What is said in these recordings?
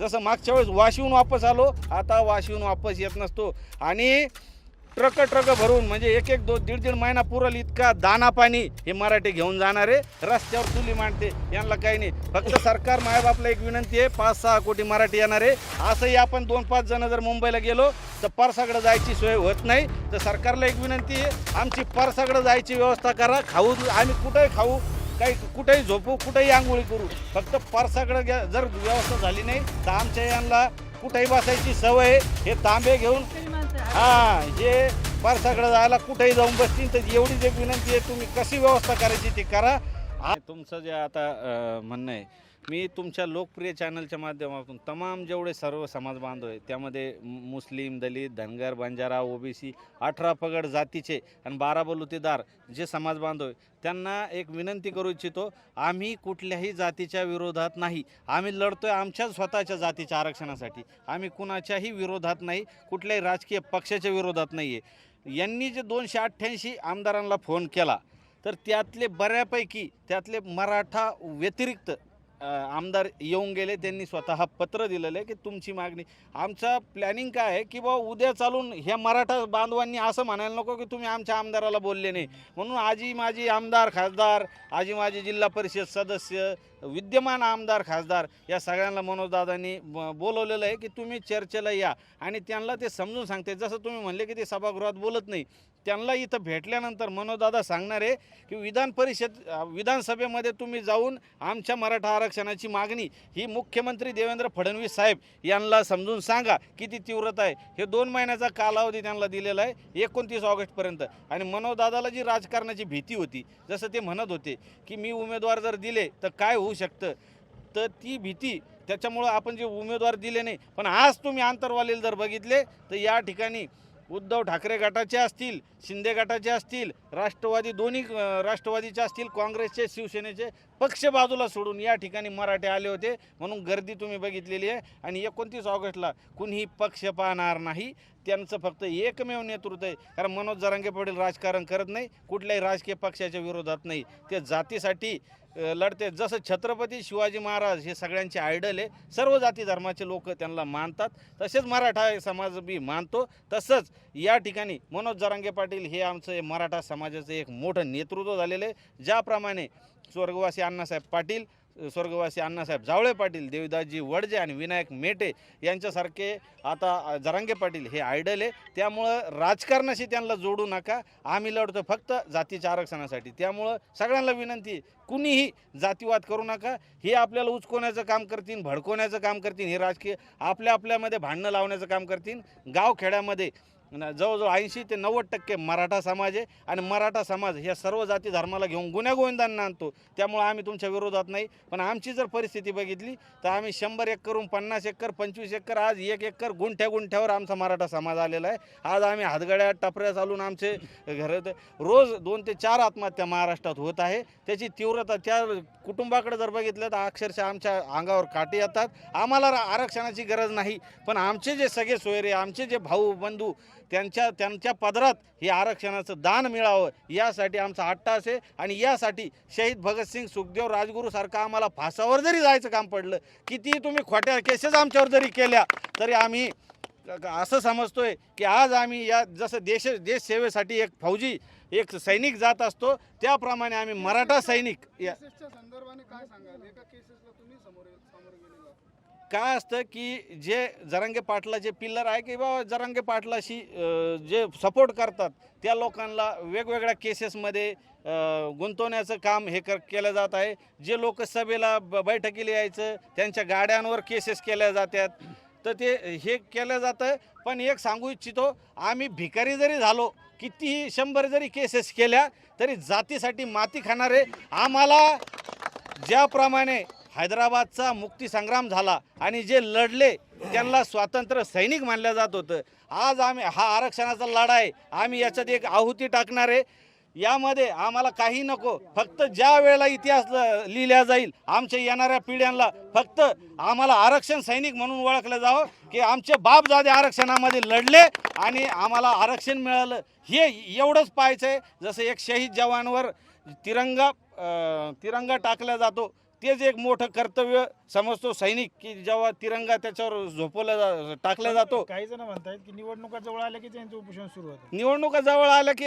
जसं मागच्या वेळेस वाशिवून वापस आलो आता वाशिवून वापस येत नसतो. आणि ट्रक ट्रक भरून म्हणजे एक एक दोन दीड दीड महिना पुरल इतका दाना पाणी हे मराठी घेऊन जाणारे रस्त्यावर चुली मांडते यांना काही नाही. फक्त सरकार मायबापला एक विनंती आहे पाच सहा कोटी मराठी येणारे असंही आपण दोन पाच जण जर मुंबईला गेलो तर परसाकडं जायची सोय होत नाही. तर सरकारला एक विनंती आहे आमची परसाकडं जायची व्यवस्था करा. खाऊ आम्ही कुठंही खाऊ काही कुठेही झोपू कुठेही आंघोळी करू फक्त पारसाकडं जर व्यवस्था झाली नाही तर आमच्या यांना कुठेही बसायची सवय हे तांबे घेऊन हा हे पारसाकडे जायला कुठेही जाऊन बसतील तर एवढी जे विनंती आहे तुम्ही कशी व्यवस्था करायची ती करा. तुमचं जे आता म्हणणं आहे मी तुमच्या लोकप्रिय चॅनलच्या माध्यमातून तमाम जेवढे सर्व समाज बांधव आहे त्यामध्ये मुस्लिम दलित धनगर बंजारा ओबीसी अठरा पगड जातीचे आणि बारा बलुतेदार जे समाज बांधव आहे त्यांना एक विनंती करू इच्छितो आम्ही कुठल्याही जातीच्या विरोधात नाही. आम्ही लढतोय आमच्या स्वतःच्या जातीच्या आरक्षणासाठी. आम्ही कुणाच्याही विरोधात नाही कुठल्याही राजकीय पक्षाच्या विरोधात नाही आहे यांनी जे दोनशे अठ्ठ्याऐंशी आमदारांना फोन केला तर त्यातले बऱ्यापैकी त्यातले मराठा व्यतिरिक्त आमदार येऊन गेले त्यांनी स्वतः पत्र दिलेलं आहे की तुमची मागणी. आमचा प्लॅनिंग काय आहे की बा उद्या चालून ह्या मराठा बांधवांनी असं म्हणायला नको की तुम्ही आमच्या आमदाराला बोलले नाही. म्हणून आजी माझी आमदार खासदार आजी माझी जिल्हा परिषद सदस्य विद्यमान आमदार खासदार या सगळ्यांना मनोजदादांनी ब- बोलवलेलं आहे की तुम्ही चर्चेला या. आणि त्यांना ते समजून सांगते. जसं तुम्ही म्हणले की ते सभागृहात बोलत नाही. त्यांना इथं भेटल्यानंतर मनोजदादा सांगणार आहे की विधान परिषद विधानसभेमध्ये तुम्ही जाऊन आमच्या मराठा आरक्षणाची मागणी ही मुख्यमंत्री देवेंद्र फडणवीस साहेब यांना समजून सांगा. किती तीव्रता आहे? हे दोन महिन्याचा कालावधी त्यांना दिलेला आहे एकोणतीस ऑगस्टपर्यंत. आणि मनोजदादाला जी राजकारणाची भीती होती जसं ते म्हणत होते की मी उमेदवार जर दिले तर काय होऊ शकतं. तर ती भीती त्याच्यामुळं आपण जे उमेदवार दिले नाही पण आज तुम्ही आंतरवालील जर बघितले तर या ठिकाणी उद्धव ठाकरे गटाचे असतील शिंदे गटाचे असतील राष्ट्रवादी दोन्ही राष्ट्रवादीचे असतील काँग्रेसचे शिवसेनेचे पक्ष बाजूला सोडून या ठिकाणी मराठे आले होते. म्हणून गर्दी तुम्ही बघितलेली आहे. आणि एकोणतीस ऑगस्टला कुणीही पक्ष पाहणार नाही. त्यांचं फक्त एकमेव नेतृत्व आहे. कारण मनोज जरांगे पाटील राजकारण करत नाही. कुठल्याही राजकीय पक्षाच्या विरोधात नाही. ते जातीसाठी लढते. जसं छत्रपती शिवाजी महाराज हे सगळ्यांचे आयडल आहे सर्व जाती धर्माचे लोक त्यांना मानतात. तसेच मराठा समाज बी मानतो. तसंच या ठिकाणी मनोज जरांगे पाटील हे आमचं मराठा समाजाचं एक मोठं नेतृत्व झालेलं आहे. ज्याप्रमाणे स्वर्गवासी अण्णासाहेब पाटील स्वर्गवासी अण्णासाहेब जावळे पाटील देवदासजी वडजे आणि विनायक मेटे यांच्यासारखे आता जरांगे पाटील हे आयडल आहे. त्यामुळं राजकारणाशी त्यांना जोडू नका. आम्ही लढतो फक्त जातीच्या आरक्षणासाठी. त्यामुळं सगळ्यांना विनंती कुणीही जातीवाद करू नका. हे आपल्याला उचकवण्याचं काम करतील भडकवण्याचं काम करतील हे राजकीय आपल्या आपल्यामध्ये भांडणं लावण्याचं काम करतील. गावखेड्यामध्ये न- जवळजवळ ऐंशी ते नव्वद टक्के मराठा समाज आहे. आणि मराठा समाज ह्या सर्व जाती धर्माला घेऊन गुन्हेगोविंदांना आणतो. त्यामुळे आम्ही तुमच्या विरोधात नाही. पण आमची जर परिस्थिती बघितली तर आम्ही शंभर एकरहून पन्नास एकर पंचवीस एकर आज एक एकर गुंठ्या गुंठ्यावर आमचा मराठा समाज आलेला आहे. आज आम्ही हातगड्या टपऱ्या चालून आमचे घर रोज दोन ते चार आत्महत्या महाराष्ट्रात होत आहे. त्याची तीव्रता त्या कुटुंबाकडे जर बघितलं तर अक्षरशः आमच्या अंगावर काटे येतात. आम्हाला आरक्षणाची गरज नाही. पण आमचे जे सगळे सोयरे आमचे जे भाऊ बंधू त्यांच्या त्यांच्या पदरात हे आरक्षणाचं दान मिळावं यासाठी आमचा अट्टास आहे आणि यासाठी शहीद भगतसिंग सुखदेव राजगुरूसारखं आम्हाला फासावर जरी जायचं काम पडलं कितीही तुम्ही खोट्या केसेस आमच्यावर जरी केल्या तरी आम्ही असं समजतोय की आज आम्ही या जसं देश देश सेवेसाठी एक फौजी एक सैनिक जात असतो त्याप्रमाणे आम्ही मराठा सैनिक या संदर्भाने काय सांगाल एका केसेसला तुम्ही समोर समोर गेलेला आहात. काय असतं की जे जरांगे पाटलाचे पिल्लर आहे की बाबा जरांगे पाटलाशी जे सपोर्ट करतात त्या लोकांना वेगवेगळ्या केसेसमध्ये गुंतवण्याचं काम हे कर केलं जात आहे. जे लोक सभेला ब- बैठकीला यायचं त्यांच्या गाड्यांवर केसेस केल्या जातात तर ते हे केलं जातं पण एक सांगू इच्छितो आम्ही भिकारी जरी झालो कितीही शंभर जरी केसेस केल्या तरी जातीसाठी माती खाणारे आम्हाला ज्याप्रमाणे हैदराबादचा मुक्तीसंग्राम झाला आणि जे लढले त्यांना स्वातंत्र्य सैनिक मानलं जात होतं. आज आम्ही हा आरक्षणाचा लढा आहे. आम्ही याच्यात एक आहुती टाकणार आहे. यामध्ये आम्हाला काही नको. फक्त ज्या वेळेला इतिहास ल- लिहिला जाईल आमच्या येणाऱ्या पिढ्यांना फक्त आम्हाला आरक्षण सैनिक म्हणून ओळखलं जावं की आमचे बापजादे आरक्षणामध्ये लढले आणि आम्हाला आरक्षण मिळालं. हे एवढंच पाहायचं आहे जसं एक शहीद जवानवर तिरंगा तिरंगा टाकला जातो. तेच एक मोठं कर्तव्य समजतो. सैनिक की जेव्हा तिरंगा त्याच्यावर झोपवला जा- टाकला जातो. काही जण म्हणतायत की निवडणुका जवळ आल्या की त्यांचं उपोषण सुरू होतं. निवडणुका जवळ आल्या की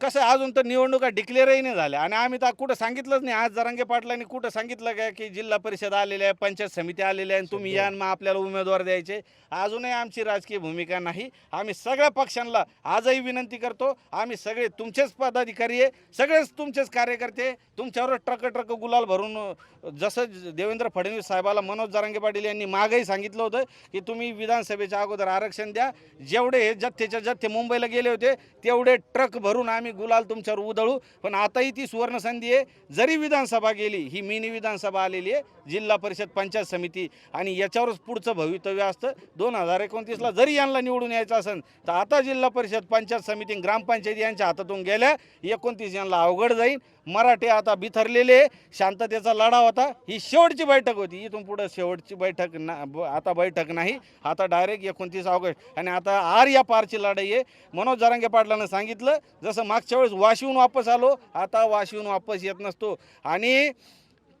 कसं आहे, अजून तर निवडणुका डिक्लेअरही नाही झाल्या. आणि आम्ही तर कुठं सांगितलंच नाही. आज जरांगे पाटलांनी कुठं सांगितलं काय की जिल्हा परिषद आलेल्या आहे पंचायत समिती आलेल्या आहे आणि तुम्ही या आणि मग आपल्याला उमेदवार द्यायचे. अजूनही आमची राजकीय भूमिका नाही. आम्ही सगळ्या पक्षांना आजही विनंती करतो. आम्ही सगळे तुमचेच पदाधिकारी आहे. सगळेच तुमचेच कार्यकर्ते तुमच्यावर ट्रक ट्रक गुलाल भरून अ, जसं देवेंद्र फडणवीस साहेबाला मनोज जरांगे पाटील यांनी मागही सांगितलं होतं की तुम्ही विधानसभेच्या अगोदर आरक्षण द्या. जेवढे हे जथ्थेच्या जथ्थे मुंबईला गेले होते तेवढे ट्रक भरून आम्ही गुलाल तुमच्यावर उधळू. पण आताही ती सुवर्णसंधी आहे. जरी विधानसभा गेली ही मिनी विधानसभा आलेली आहे जिल्हा परिषद पंचायत समिती आणि याच्यावरच पुढचं भवितव्य असतं. दोन हजार एकोणतीसला जरी यांना निवडून यायचं असेल तर आता जिल्हा परिषद पंचायत समिती ग्रामपंचायती यांच्या हातातून गेल्या एकोणतीस यांना अवघड जाईल मराठी आता बिथरलेले शांततेचा लढा होता. ही शेवटची बैठक होती. इथून पुढं शेवटची बैठक ना आता बैठक नाही. आता डायरेक्ट एकोणतीस ऑगस्ट. आणि आता आर या पारची लढाई आहे. मनोज जरांगे पाटलानं सांगितलं जसं मागच्या वेळेस वाशिवून वापस आलो आता वाशिवून वापस येत नसतो. आणि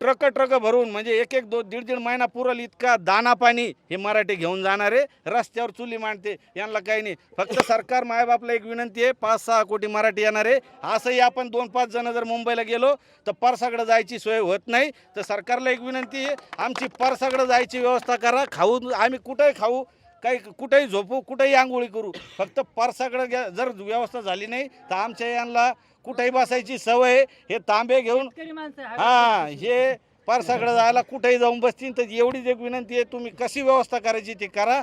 ट्रक ट्रक भरून म्हणजे एक एक दोन दीड दीड महिना पुरल इतका दाना पाणी हे मराठी घेऊन जाणारे रस्त्यावर चुली मांडते. यांना काही नाही. फक्त सरकार मायबापला एक विनंती आहे पाच सहा कोटी मराठी येणार आहे. असंही आपण दोन पाच जण जर मुंबईला गेलो तर परसाकडं जायची सोय होत नाही. तर सरकारला एक विनंती आहे आमची परसाकडं जायची व्यवस्था करा. खाऊ आम्ही कुठंही खाऊ काही कुठेही झोपू कुठेही आंघोळी करू फक्त परसाकडं जर व्यवस्था झाली नाही तर आमच्या यांना कुठेही बसायची सवय. हे तांबे घेऊन हा हे परसाकडे जायला कुठेही जाऊन बसतील तर एवढीच एक विनंती आहे. तुम्ही कशी व्यवस्था करायची ती करा.